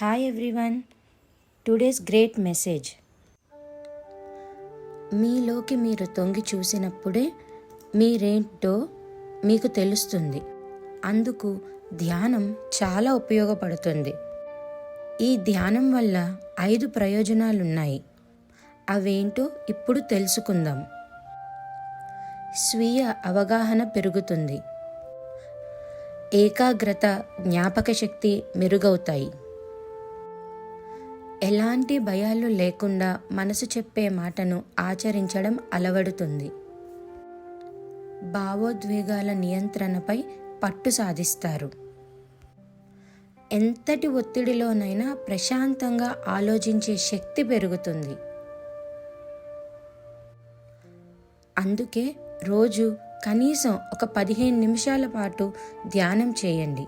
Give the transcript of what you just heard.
Hi everyone today's great message మీలోకి మీరు తొంగి చూసినప్పుడే మీరేంటో మీకు తెలుస్తుంది. అందుకు ధ్యానం చాలా ఉపయోగపడుతుంది. ఈ ధ్యానం వల్ల ఐదు ప్రయోజనాలున్నాయి. అవేంటో ఇప్పుడు తెలుసుకుందాం. స్వీయ అవగాహన పెరుగుతుంది. ఏకాగ్రత జ్ఞాపక శక్తి మెరుగవుతాయి. ఎలాంటి భయాలు లేకుండా మనసు చెప్పే మాటను ఆచరించడం అలవడుతుంది. భావోద్వేగాల నియంత్రణపై పట్టు సాధిస్తారు. ఎంతటి ఒత్తిడిలోనైనా ప్రశాంతంగా ఆలోచించే శక్తి పెరుగుతుంది. అందుకే రోజు కనీసం ఒక పదిహేను నిమిషాల పాటు ధ్యానం చేయండి.